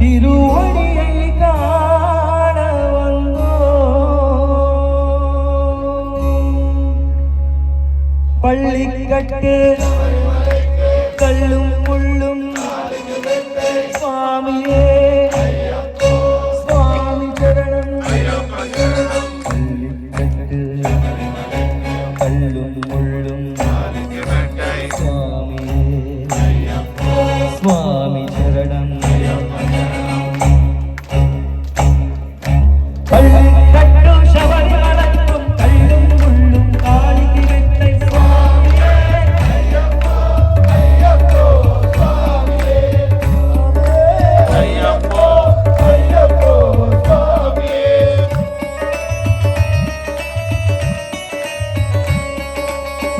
திருவடியை காண வந்தோம் பள்ளிக்கட்டு கல்லும்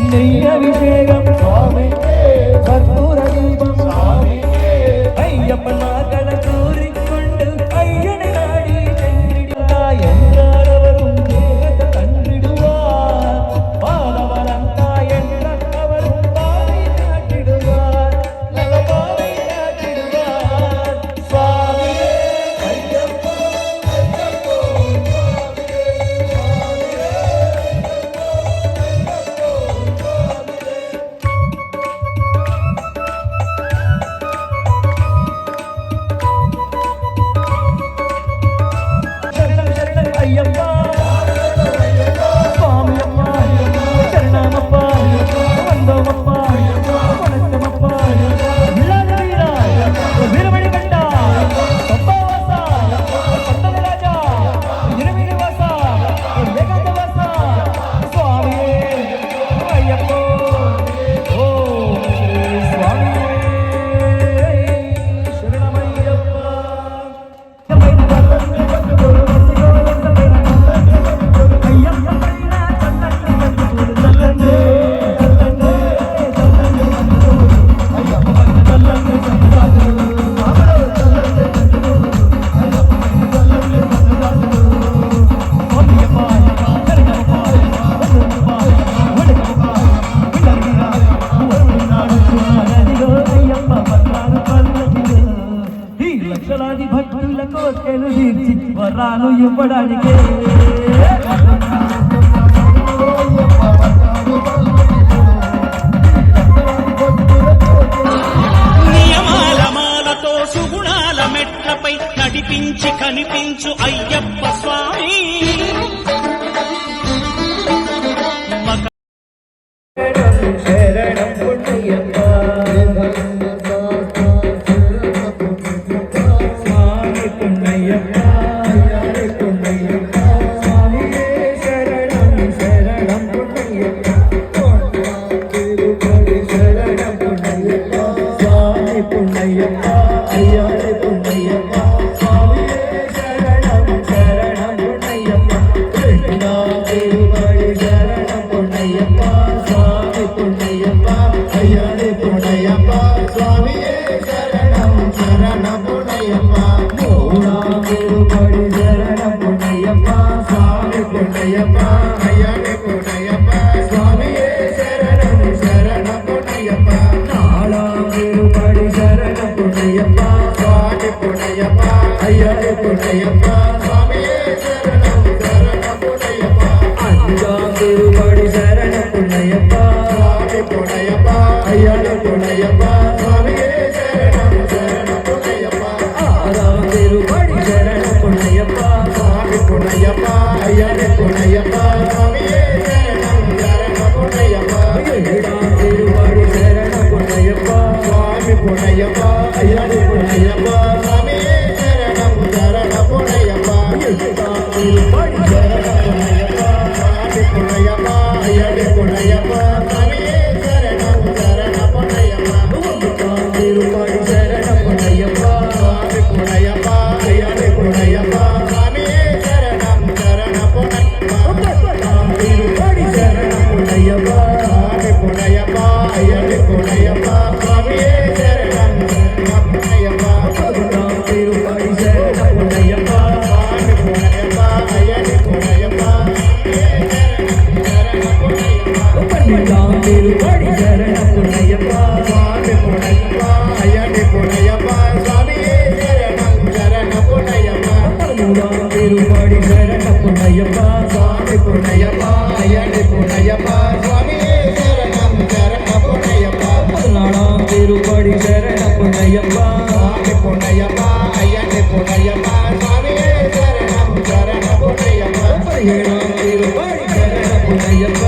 நெய் அபிஷேகம் சுவாமி கற்பூர தீபம் சுவாமி ஐயப்பனாக बड़ा ஐயப்பா ஐயாடி போனையப்பா சுவாமியே சரணம் சரணம் போனையப்பா நாலாம் திருப்படி சரணம் போனையப்பா சுவாமி போனையப்பா ஐயாடி போனையப்பா சுவாமியே அஞ்சாம் திருப்படி சரணம் போனையப்பா சுவாமி போனையப்பா ಕೊನೆಯ ಬಾಯಲೇ சண்முகா திருப்பாடி சரணப்பு நையப்பா சாமி புனையப்பா ஐயடி புனையப்பா சுவாமியே சரணம் சரணப்பு நையப்பா பதினாலாம் திருப்பாடி சரணப்பு நையப்பா சாமி புனையப்பா ஐயடி புனையப்பா சுவாமியே சரணம் சரணப்பு நையப்பா பதினேழாம் திருப்பாடி சரணப்பு நையப்பா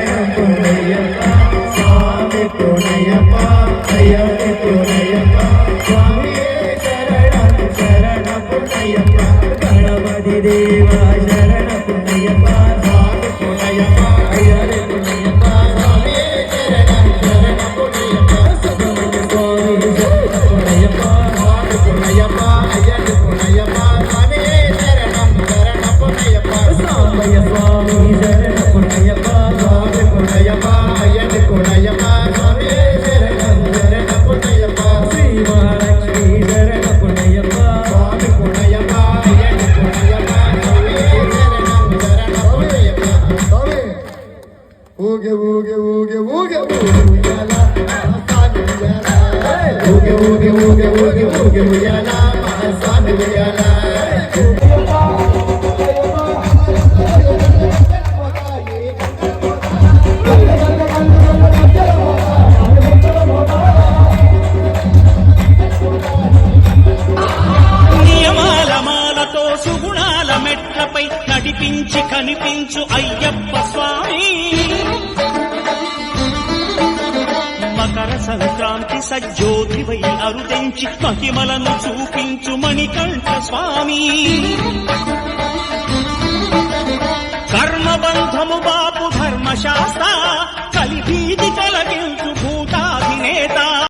సంక్రాంతి సజ్జ్యోతివై అరుదెంచి మహిమలను చూపించు మణికంఠ స్వామి. కర్మబంధము బాపు ధర్మశాస్త్ర కలిభీతి కలగించు